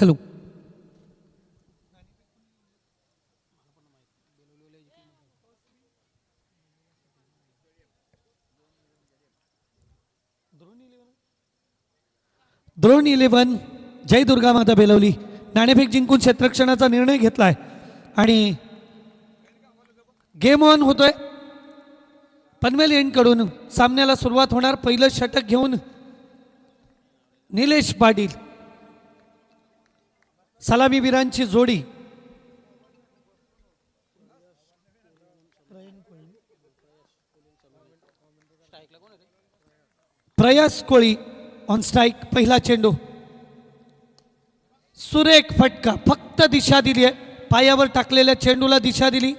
Hello. Drona eleven Jai Durga Mata Belavali. नाणेफेक जिंकून क्षेत्रक्षणाचा निर्णय घेतलाय. आणि गेम ऑन होतोय. पनवेल एंडकडून सामन्याला सुरुवात होणार पहिलं षटक घेऊन निलेश पाटील. सलामीवीरांची जोडी. प्रयास कोळी ऑन स्ट्राईक पहिला चेंडू. सुरेख फटका फक्त दिशा दिली आहे. पायावर टाकलेल्या चेंडूला दिशा दिली.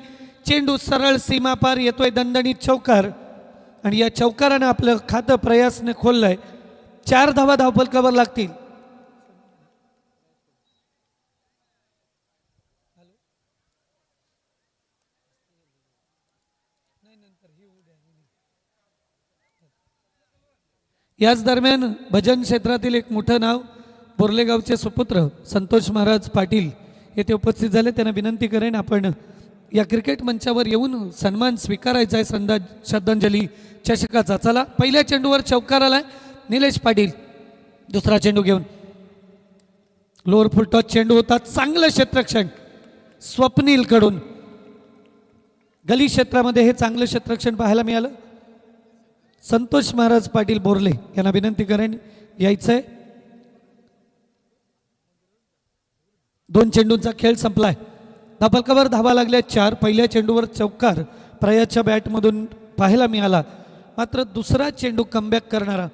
चेंडू सरळ सीमापार येतोय दणदणीत चौकार. आणि या चौकारानं आपलं खातं प्रयासने खोललंय. चार धावा धावपलकावर लागतील. याच दरम्यान भजन क्षेत्रातील एक मोठं नाव बोर्लेगावचे सुपुत्र संतोष महाराज पाटील येथे उपस्थित झाले. त्यांना विनंती करेन आपण या क्रिकेट मंचावर येऊन सन्मान स्वीकारायचा आहे. संदा श्रद्धांजली चषकाचा चला पहिल्या चेंडूवर चौकार आलाय. निलेश पाटील दुसरा चेंडू घेऊन. लोअर फुल टॉच चेंडू होता. चांगलं क्षेत्रक्षण स्वप्नीलकडून. गली क्षेत्रामध्ये हे चांगलं क्षेत्रक्षण पाहायला मिळालं. संतोष महाराज पाटील बोरले यांना विनंती करेन यायचंय. दोन चेंडूंचा खेळ संपलाय. धापलकावर धावा लागल्या चार पहिल्या चेंडूवर चौकार प्रयाच्या बॅटमधून पाहायला मिळाला. मात्र दुसरा चेंडू कमबॅक करणारा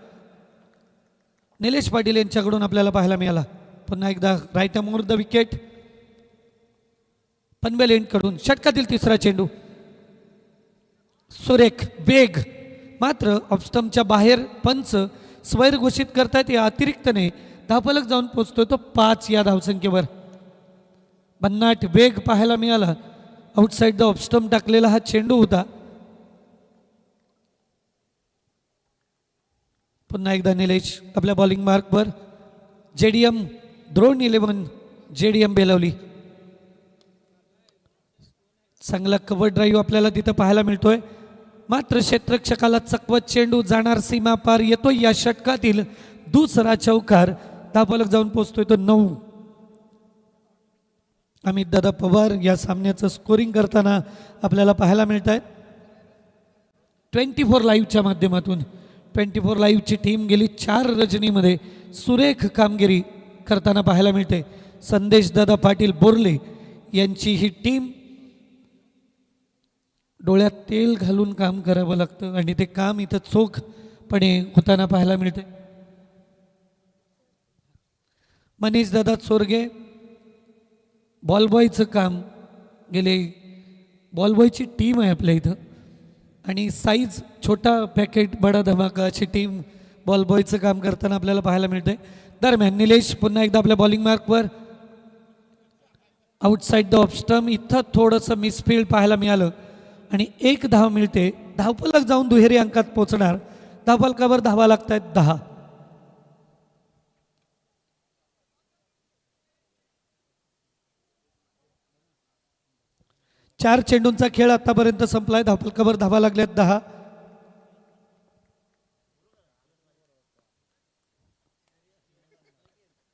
निलेश पाटील यांच्याकडून आपल्याला पाहायला मिळाला. पुन्हा एकदा right more the wicket Panvel एंडकडून षटकातील तिसरा चेंडू. सुरेख वेग. मात्र ऑफस्टमच्या बाहेर पंच स्वैर घोषित करतायत या अतिरिक्तने धापलक जाऊन पोचतोय तो पाच या धावसंख्येवर. भन्नाट वेग पाहायला मिळाला. आउटसाईड द ऑफस्टम टाकलेला हा चेंडू होता. पुन्हा एकदा निलेश आपल्या bowling मार्कवर JDM Drona eleven JDM Belavali. चांगला कव्हर ड्राईव्ह आपल्याला तिथं पाहायला मिळतोय. मात्र क्षेत्रक्षकाला चकवत चेंडू जाणार सीमा पार येतोय या षटकातील दुसरा चौकार. दाबलक जाऊन पोचतोय तो नऊ. अमित दादा पवार या सामन्याचं स्कोरिंग करताना आपल्याला पाहायला मिळत आहे ट्वेंटी फोर लाईव्हच्या माध्यमातून ट्वेंटी फोर लाईव्हची टीम गेली चार रजनीमध्ये. सुरेख कामगिरी करताना पाहायला मिळते. संदेश दादा पाटील बोरले यांची ही टीम डोळ्यात तेल घालून काम करावं लागतं आणि ते काम इथं चोखपणे होताना पाहायला मिळते मनीष दादा चोरगे बॉलबॉयचं काम गेले. बॉलबॉयची टीम आहे आपल्या इथं. आणि साईज छोटा पॅकेट बडा धमाका अशी टीम बॉलबॉयचं काम करताना आपल्याला पाहायला मिळते दरम्यान निलेश पुन्हा एकदा आपल्या बॉलिंग मार्कवर आउटसाईड द ऑफस्टम इथं थोडंसं मिसफिल्ड पाहायला मिळालं. आणि एक धाव मिळते. धावपलक जाऊन दुहेरी अंकात पोहोचणार धावपलकावर धावा लागत आहेत दहा. चार चेंडूंचा खेळ आतापर्यंत संपलाय. धावपलकावर धावा लागल्यात दहा.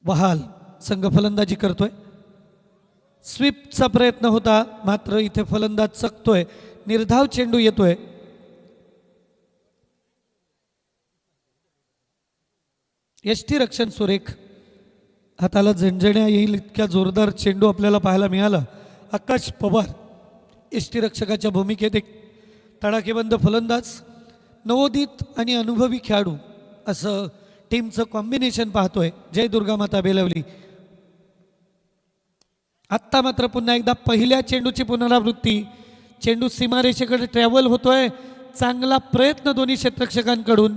वहाल. संघ फलंदाजी करतोय. स्वीपचा प्रयत्न होता. मात्र इथे फलंदाज चकतोय. निर्धाव चेंडू येतोय. यष्टी रक्षण सुरेख हाताला झणझण्या येईल इतक्या जोरदार चेंडू आपल्याला पाहायला मिळाला. आकाश पवार यष्टीरक्षकाच्या भूमिकेत एक तडाखेबंद फलंदाज नवोदित आणि अनुभवी खेळाडू असं टीमचं कॉम्बिनेशन पाहतोय. जय दुर्गा माता बेलवली. आत्ता मात्र पुन्हा एकदा पहिल्या चेंडूची पुनरावृत्ती चेंडू सीमारेषेकडे ट्रॅव्हल होतोय. चांगला प्रयत्न दोन्ही क्षेत्रक्षकांकडून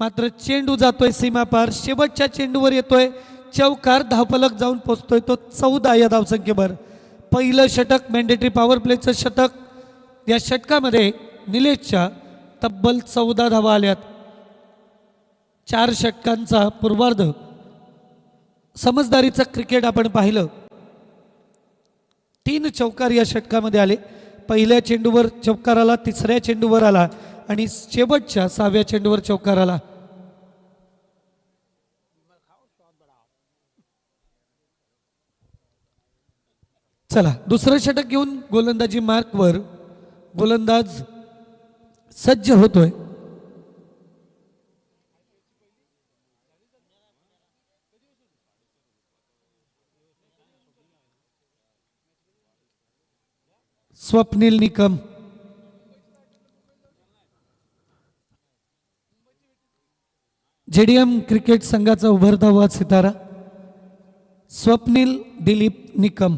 मात्र चेंडू जातोय सीमापार. शेवटच्या चेंडूवर येतोय. चौकार धावफलक जाऊन पोचतोय तो चौदा या धावसंख्येवर. पहिलं षटक मॅन्डेटरी पॉवर प्लेचं षटक. या षटकामध्ये निलेशच्या तब्बल चौदा धावा आल्यात. चार षटकांचा पूर्वार्ध. समजदारीचं क्रिकेट आपण पाहिलं. तीन चौकार या षटकामध्ये आले. पहिल्या चेंडूवर चौकार आला तिसऱ्या चेंडूवर आला आणि शेवटच्या सहाव्या चेंडूवर चौकार आला. चला दुसरं षटक घेऊन गोलंदाजी मार्कवर गोलंदाज सज्ज होतोय. स्वप्नील निकम. जेडीएम क्रिकेट संघाचा उभरता हुआ सितारा. स्वप्नील दिलीप निकम.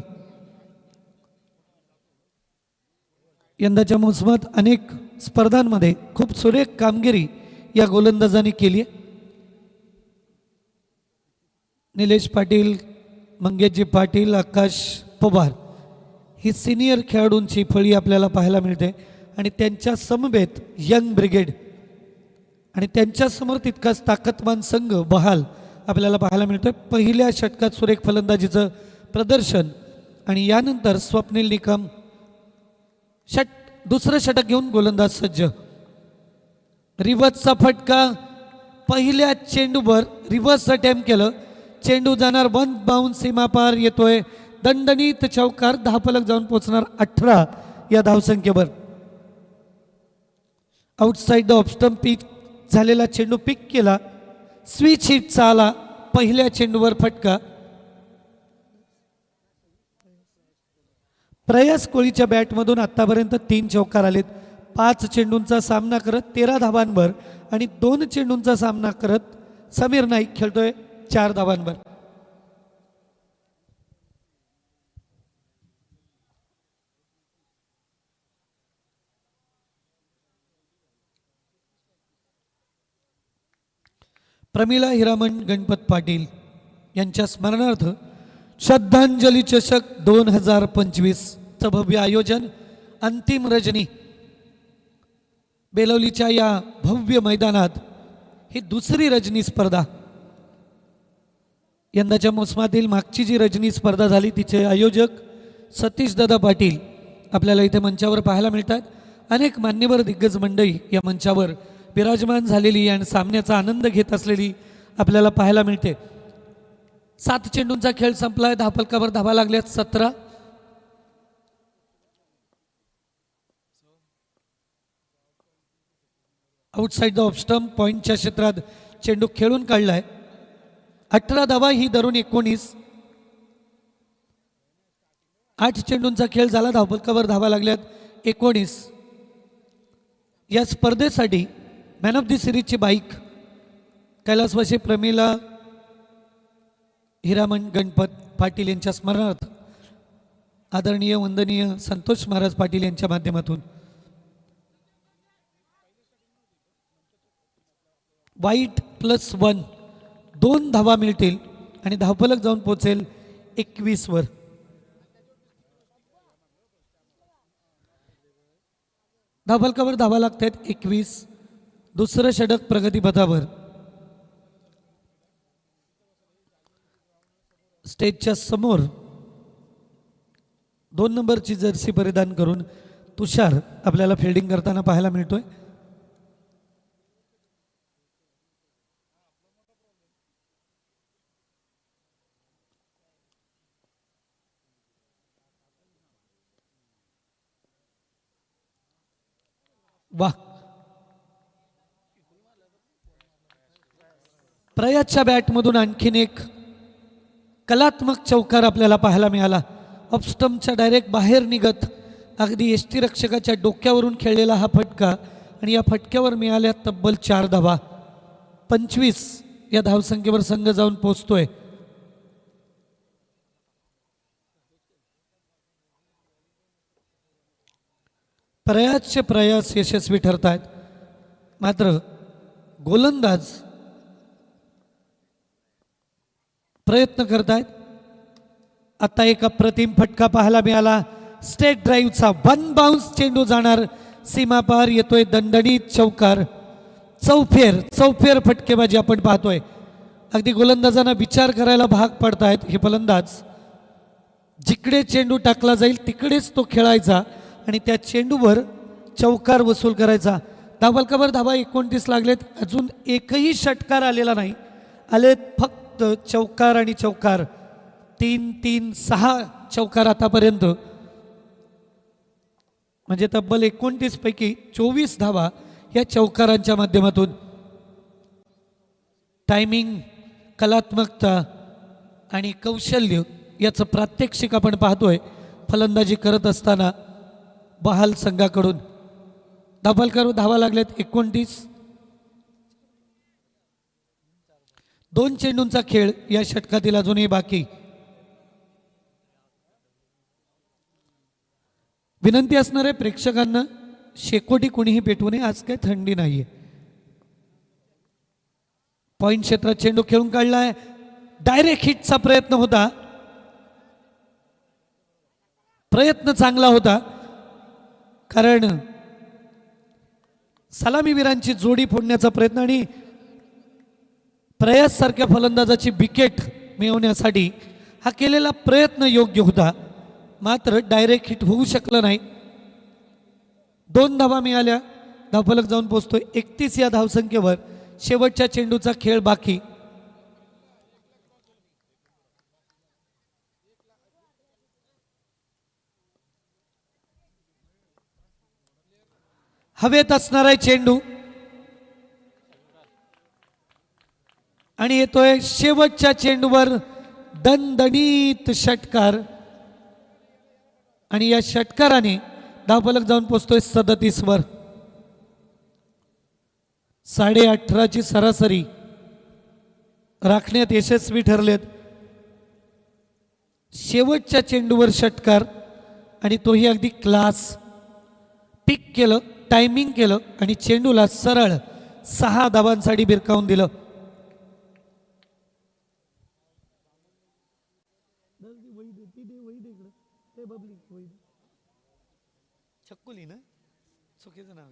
यंदाच्या मोसमात अनेक स्पर्धांमध्ये खूप सुरेख कामगिरी या गोलंदाजांनी केली आहे. निलेश पाटील मंगेशजी पाटील आकाश पवार. ही सिनियर खेळाडूंची फळी आपल्याला पाहायला मिळते. आणि त्यांच्या समवेत यंग ब्रिगेड आणि त्यांच्यासमोर तितकाच ताकदवान संघ बहाल आपल्याला पाहायला मिळतोय. पहिल्या षटकात सुरेख फलंदाजीचं प्रदर्शन आणि यानंतर स्वप्नील निकम षट दुसरं षटक घेऊन गोलंदाज सज्ज. रिव्हर्सचा फटका पहिल्या चेंडूवर रिव्हर्स अटेम्प्ट केलं. चेंडू जाणार वन बाउंड सीमापार येतोय. दंडनीत चौकार दहा पलक जाऊन पोहोचणार अठरा या धावसंख्येवर. आउटसाईड द ऑफस्टम्प पीक झालेला चेंडू पिक केला. स्विच हिटचा आला. पहिल्या चेंडूवर फटका. प्रयास कोळीच्या बॅटमधून आतापर्यंत तीन चौकार आलेत. पाच चेंडूंचा सामना करत तेरा धावांवर आणि दोन चेंडूंचा सामना करत समीर नाईक खेळतोय चार धावांवर. प्रमिला हिरामण गणपत पाटील यांच्या स्मरणार्थ श्रद्धांजली चषक दोन हजार पंचवीसचं भव्य आयोजन अंतिम रजनी बेलवलीच्या या भव्य मैदानात ही दुसरी रजनी स्पर्धा. यंदाच्या मोसमातील मागची जी रजनी स्पर्धा झाली तिचे आयोजक सतीश दादा पाटील आपल्याला इथे मंचावर पाहायला मिळतात. अनेक मान्यवर दिग्गज मंडळी या मंचावर विराजमान झालेली आणि सामन्याचा आनंद घेत असलेली आपल्याला पाहायला मिळते. सात चेंडूंचा खेळ संपलाय. दहा फलकावर धावा लागल्यात सतरा. आउटसाईड द ऑफस्टम्प पॉईंटच्या क्षेत्रात चेंडू खेळून काढलाय. अठरा धावा ही धरून एकोणीस. आठ चेंडूंचा खेळ झाला. धावपलकावर धावा लागल्यात एकोणीस. या स्पर्धेसाठी मॅन ऑफ दी सिरीजची बाईक. कैलासवासी प्रमिला हिरामन गणपत पाटील यांच्या स्मरणार्थ आदरणीय वंदनीय संतोष महाराज पाटील यांच्या माध्यमातून. वाईट प्लस वन दोन धावा मिळतील आणि धावफलक जाऊन पोचेल एकवीसवर धावफलकावर धावा लागत आहेत एकवीस. दुसरं षटक प्रगतीपथावर स्टेजच्या समोर दोन नंबरची जर्सी परिधान करून तुषार आपल्याला फिल्डिंग करताना पाहायला मिळतोय. वा प्रयासच्या बॅटमधून आणखीन एक कलात्मक चौकार आपल्याला पाहायला मिळाला. ऑफस्टमच्या डायरेक्ट बाहेर निघत अगदी एसटी रक्षकाच्या डोक्यावरून खेळलेला हा फटका आणि या फटक्यावर मिळाल्या तब्बल चार धावा. पंचवीस या धावसंख्येवर संघ जाऊन पोचतोय प्रयासचे प्रयास यशस्वी ठरत आहेत मात्र गोलंदाज प्रयत्न करत आहेत आता एक अप्रतिम फटका पाहायला मिळाला. स्टेट ड्राईव्हचा वन बाउन्स चेंडू जाणार. सीमापार येतोय दणदणीत चौकार. चौफेर चौफेर फटकेबाजी आपण पाहतोय. अगदी गोलंदाजांना विचार करायला भाग पडतायत हे फलंदाज. जिकडे चेंडू टाकला जाईल तिकडेच तो खेळायचा आणि त्या चेंडूवर चौकार वसूल करायचा. धावलकावर धावा एकोणतीस लागलेत. अजून एकही षटकार आलेला नाही. आलेत फक्त चौकार आणि चौकार. तीन तीन सहा चौकार आतापर्यंत. म्हणजे तब्बल एकोणतीस पैकी चोवीस धावा या चौकारांच्या माध्यमातून. टायमिंग कलात्मकता आणि कौशल्य याचं प्रात्यक्षिक आपण पाहतोय फलंदाजी करत असताना बहाल संघाकडून. धाबालकर धावा लागल्यात एकोणतीस. दोन चेंडूंचा खेळ या षटकातील अजूनही बाकी. विनंती असणार आहे प्रेक्षकांना शेकोटी कुणीही पेटवू नये आज काही थंडी नाहीये. पॉइंट क्षेत्रात चेंडू खेळून काढलाय. डायरेक्ट हिटचा प्रयत्न होता. प्रयत्न चांगला होता. कारण सलामीवीरांची जोडी फोडण्याचा प्रयत्न आणि प्रयाससारख्या फलंदाजाची विकेट मिळवण्यासाठी हा केलेला प्रयत्न योग्य होता. मात्र डायरेक्ट हिट होऊ शकलं नाही. दोन धावा मिळाल्या. धावफलक जाऊन पोहोचतोय एकतीस या धावसंख्येवर शेवटच्या चेंडूचा खेळ बाकी. हवेत असणार आहे चेंडू आणि येतोय शेवटच्या चेंडूवर दणदणीत षटकार. आणि या षटकाराने धावफलक जाऊन पोचतोय सदतीस वर साडे अठराची सरासरी. राखण्यात यशस्वी ठरलेत. शेवटच्या चेंडूवर षटकार आणि तोही अगदी क्लास. पिक केलं टायमिंग केलं आणि चेंडूला सरळ सहा धावांसाठी भिरकावून दिलं. छक्कुली ना चुकीचं नाव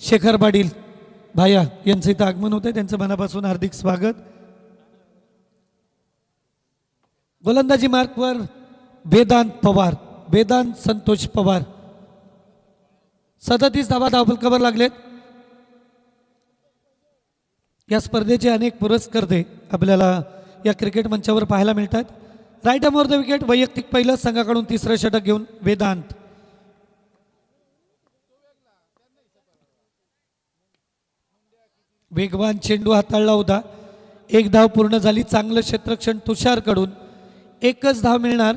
शेखर पाटील भाया यांचं इथं आगमन होतंय. त्यांचं मनापासून हार्दिक स्वागत. गोलंदाजी मार्कवर वेदांत पवार वेदांत संतोष पवार. सदतीस धावा धावफलकावर लागलेत. या स्पर्धेचे अनेक पुरस्कर्ते आपल्याला या क्रिकेट मंचावर पाहायला मिळतात. राईट अमोर द विकेट वैयक्तिक पहिलं संघाकडून तिसरं षटक घेऊन वेदांत. वेगवान चेंडू हाताळला होता. एक धाव पूर्ण झाली. चांगलं क्षेत्रक्षण तुषारकडून. एकच धाव मिळणार.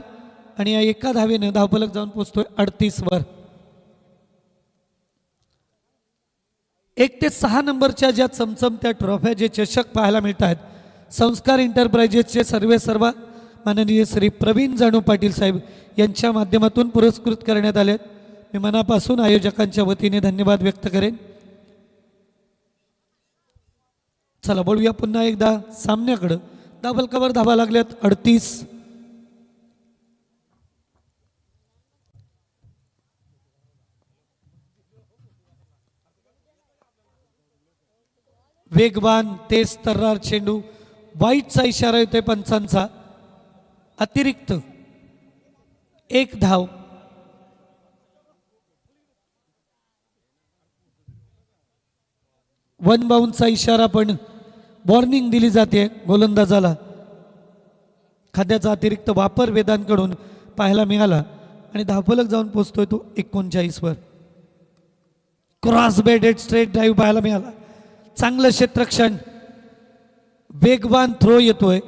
आणि या एका धावेनं धावपलक जाऊन पोचतोय अडतीसवर एक ते सहा नंबरच्या ज्या चमचमत्या ट्रॉफ्या जे चषक पाहायला मिळत आहेत संस्कार एंटरप्राइजेसचे सर्वे सर्व माननीय श्री प्रवीण जाणू पाटील साहेब यांच्या माध्यमातून पुरस्कृत करण्यात आले मी मनापासून आयोजकांच्या वतीने धन्यवाद व्यक्त करेन. चला बोलूया पुन्हा एकदा सामन्याकडं. धाबलकावर धावा लागल्यात अडतीस. वेगवान तेज तर्रार चेंडू. वाईटचा इशारा येतोय पंचांचा. अतिरिक्त एक धाव. वन बाउंडचा इशारा पण वॉर्निंग दिली जाते गोलंदाजाला. खाद्याचा अतिरिक्त वापर वेदांकडून पाहायला मिळाला आणि धावफलक जाऊन पोचतोय तो एकोणचाळीसवर. क्रॉस बेडेड स्ट्रेट ड्राईव्ह पाहायला मिळाला. चांगलं क्षेत्रक्षण. वेगवान थ्रो येतोय.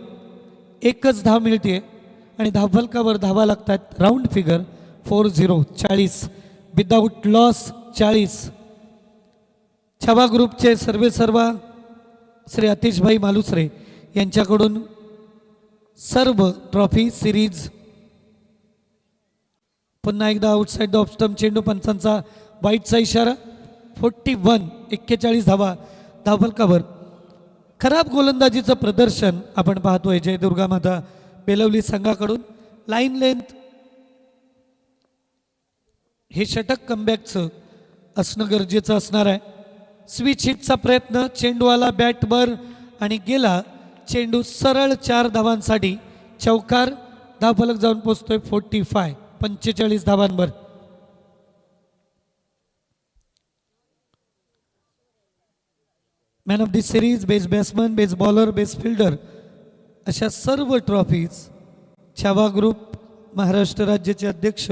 एकच धाव मिळते आणि धावलकावर धावा लागतात. राऊंड फिगर फोर झिरो चाळीस. विदाऊट लॉस चाळीस. छावा ग्रुपचे सर्वे सर्व श्री अतिशभाई मालुसरे यांच्याकडून सर्व ट्रॉफी सिरीज. पुन्हा एकदा आउटसाईड द ऑफस्टम चेंडू पंचांचा वाईटचा इशारा. फोर्टी वन एक्केचाळीस धावा धावलकावर खराब गोलंदाजीचं प्रदर्शन आपण पाहतोय जयदुर्गा माता. बेलवली संघाकडून लाईन लेंथ हे षटक कमबॅकचं असणं गरजेचं असणार आहे. स्विच हिटचा प्रयत्न चेंडू आला बॅटवर आणि गेला चेंडू सरळ चार धावांसाठी. चौकार धावफलक जाऊन पोचतोय फोर्टी फाय पंचेचाळीस धावांवर. Man of the series best batsman best bowler best fielder अशा सर्व ट्रॉफीज छावा ग्रुप महाराष्ट्र राज्याचे अध्यक्ष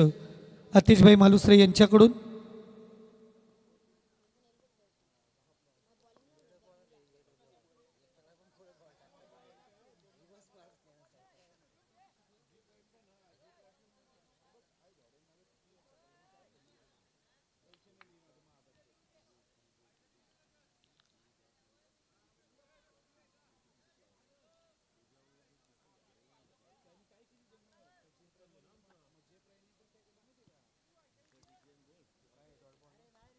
अतिशभाई मालुसरे यांच्याकडून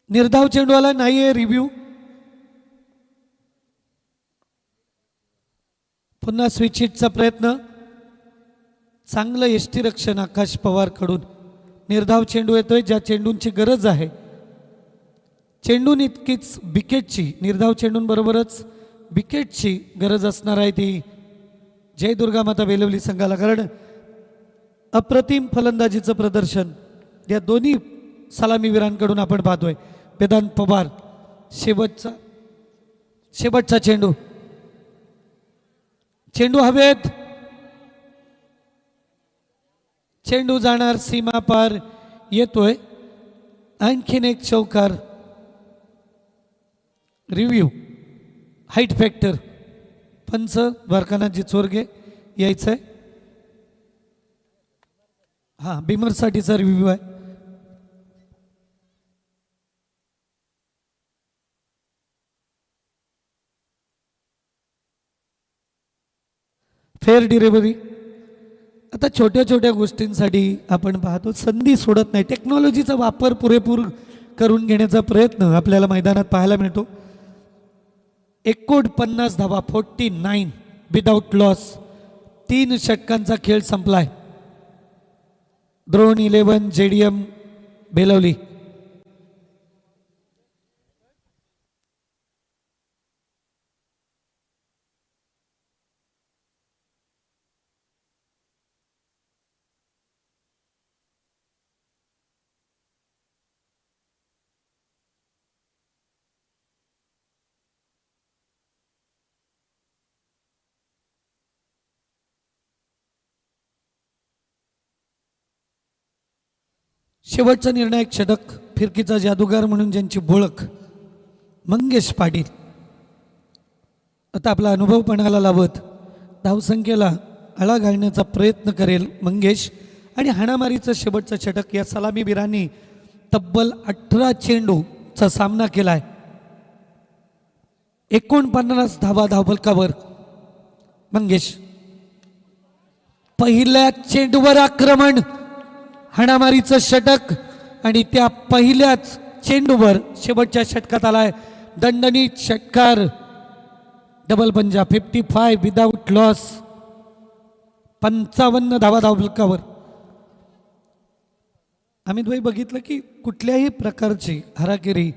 निर्धाव चेंडूवाला नाही आहे रिव्ह्यू पुन्हा स्विचहिटचा प्रयत्न. चांगलं यष्टीरक्षण आकाश पवारकडून. निर्धाव चेंडू येतोय ज्या चेंडूंची गरज आहे. चेंडून इतकीच बिकेटची निर्धाव चेंडूंबरोबरच बिकेटची गरज असणार आहे ती. जय दुर्गा माता बेलवली संघाला. कारण अप्रतिम फलंदाजीचं प्रदर्शन या दोन्ही सलामीवीरांकडून आपण पाहतोय. वेदांत पवार शेवटचा शेवटचा चेंडू. चेंडू हवेत. चेंडू जाणार सीमा पार येतोय. आणखीन एक चौकार. रिव्ह्यू. Height factor. पंच द्वारकानाथजी चोरगे यायचंय. हां बिमरसाठीचा रिव्ह्यू आहे. कशासाठी रे बरी? आता छोट्या छोट्या गोष्टींसाठी आपण पाहतो संधी सोडत नाही. टेक्नॉलॉजीचा वापर पुरेपूर करून घेण्याचा प्रयत्न आपल्याला मैदानात पाहायला मिळतो. एकोण पन्नास धावा फोर्टी नाईन विदाऊट लॉस तीन षटकांचा खेळ संपलाय. Drona eleven J D M Belavli. शेवटचा निर्णायक षटक फिरकीचा जादूगार म्हणून ज्यांची बोळख मंगेश पाटील. आता आपला अनुभव पणाला लावत धावसंख्येला आळा घालण्याचा प्रयत्न करेल मंगेश आणि हाणामारीचं शेवटचं षटक या सलामीवीरांनी तब्बल अठरा चेंडूचा सामना केलाय. एकोणपन्नास धावा धावफलकावर मंगेश. पहिल्या चेंडूवर आक्रमण! हाणामारीचं षटक आणि त्या पहिल्याच चेंडूवर शेवटच्या षटकात आलाय दणदणीत षटकार. डबल पंजा फिफ्टी फाय विदाऊट लॉस पंचावन्न धावा धावलकावर. अमित भाई बघितलं की कुठल्याही प्रकारची हराकिरी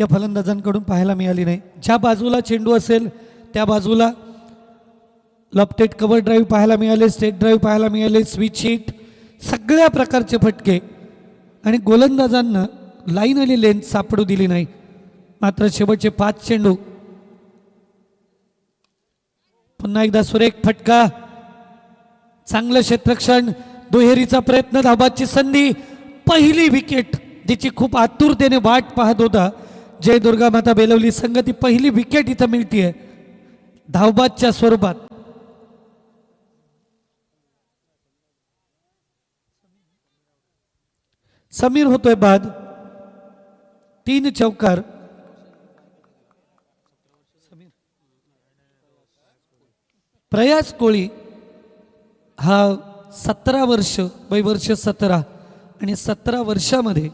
या फलंदाजांकडून पाहायला मिळाली नाही. ज्या बाजूला चेंडू असेल त्या बाजूला लॉपटेड कवर ड्राईव्ह पाहायला मिळाले स्टेट ड्राईव्ह पाहायला मिळाले स्विच हिट. सगळ्या प्रकारचे फटके. आणि गोलंदाजांना लाईन आणि लेंथ सापडू दिली नाही. मात्र शेवटचे पाच चेंडू. पुन्हा एकदा सुरेख फटका. चांगलं क्षेत्रक्षण. दुहेरीचा प्रयत्न धाबाची संधी. पहिली विकेट जिची खूप आतुरतेने वाट पाहत होता. जय दुर्गा माता बेलवली संघ ती पहिली विकेट इथं मिळतीये. धावबादच्या स्वरूपात. समीर होतोय बाद. तीन चौकार. प्रयास कोळी हा सतरा वर्ष वैवर्ष सतरा आणि सतरा वर्षामध्ये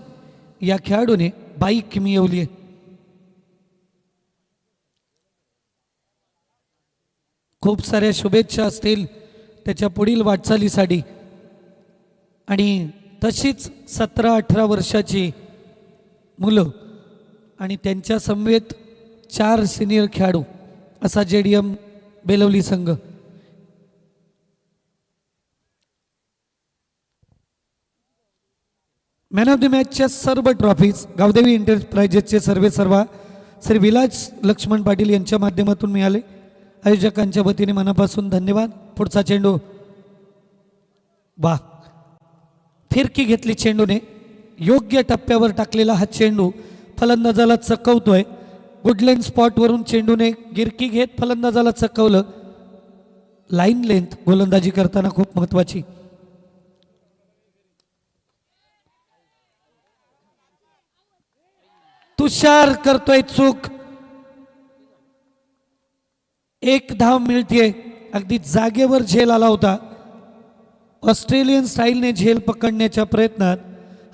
या खेळाडूने बाईक मिळवली आहे. खूप साऱ्या शुभेच्छा असतील त्याच्या पुढील वाटचालीसाठी. आणि तशीच सतरा अठरा वर्षाची मुलं आणि त्यांच्या समवेत चार सिनियर खेळाडू असा जे डी एम बेलवली संघ. मॅन ऑफ द मॅचच्या सर्व ट्रॉफीज गावदेवी एंटरप्राइजेसचे सर्वे सर्वा श्री विलास लक्ष्मण पाटील यांच्या माध्यमातून मिळाले. आयोजकांच्या वतीने मनापासून धन्यवाद. पुढचा चेंडू वा फिरकी घेतली चेंडूने. योग्य टप्प्यावर टाकलेला हा चेंडू फलंदाजाला चकवतोय. गुडलेन स्पॉटवरून चेंडूने गिरकी घेत फलंदाजाला चकवलं. लाईन लेंथ गोलंदाजी करताना खूप महत्वाची. तुषार करतोय चूक. एक धाव मिळतीये. अगदी जागेवर झेल आला होता. ऑस्ट्रेलियन स्टाईलने झेल पकडण्याच्या प्रयत्नात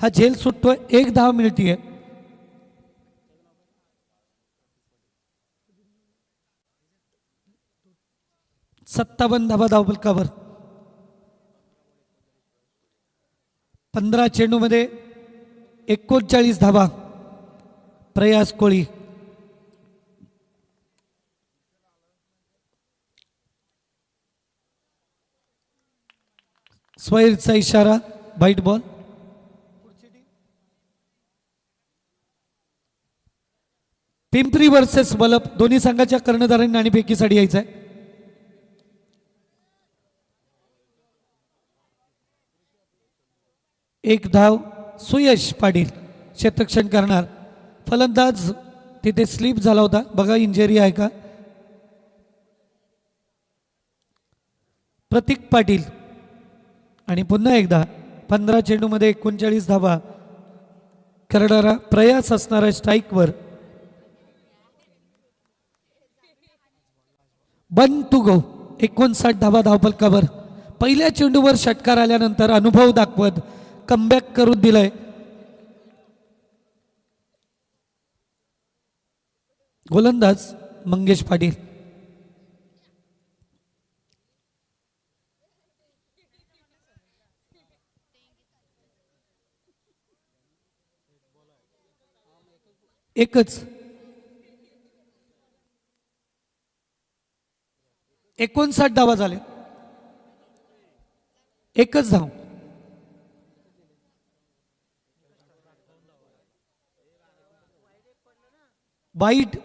हा झेल सुटतोय एक धाव मिळतीये. सत्तावन्न धावा धावपलकावर पंधरा चेंडूमध्ये एकोणचाळीस धावा. प्रयास कोळी. स्वैरचा इशारा बाईट बॉल पिंपरी वर्सेस बलब दोन्ही संघाच्या कर्णधारांनी नाणेफेकीसाठी यायचं आहे. एक धाव सुयश पाटील. क्षेत्रक्षण करणार. फलंदाज तिथे स्लीप झाला होता. बघा इंजरी आहे का? प्रतीक पाटील. आणि पुन्हा एकदा पंधरा चेंडूमध्ये एकोणचाळीस धावा. करणारा प्रयास असणारा स्ट्राईकवर. बन टू गो एकोणसाठ धावा धावपलकावर. पहिल्या चेंडूवर षटकार आल्यानंतर अनुभव दाखवत कमबॅक करून दिलंय. गोलंदाज मंगेश पाटील. एकच. एकोणसाठ धावा झाले. एकच धाव. बाईट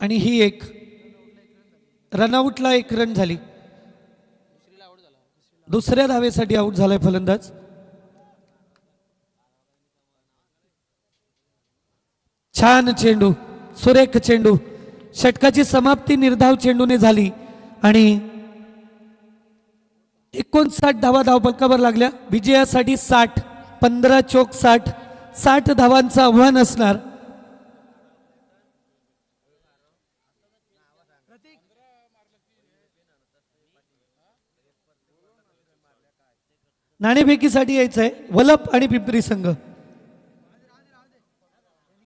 आणि ही एक. रनआउटला एक रन झाली. दुसऱ्या धावेसाठी आऊट झालाय फलंदाज. छान चेंडू सुरेख चेंडू षटकाची समाप्ती निर्धाव चेंडूने झाली आणि एकोणसाठ धावा धावपलकावर लागल्या. विजयासाठी साठ पंधरा चोक साठ साठ धावांचं आव्हान असणार. नाणेफेकीसाठी यायचंय वलप आणि पिंपरी संघ.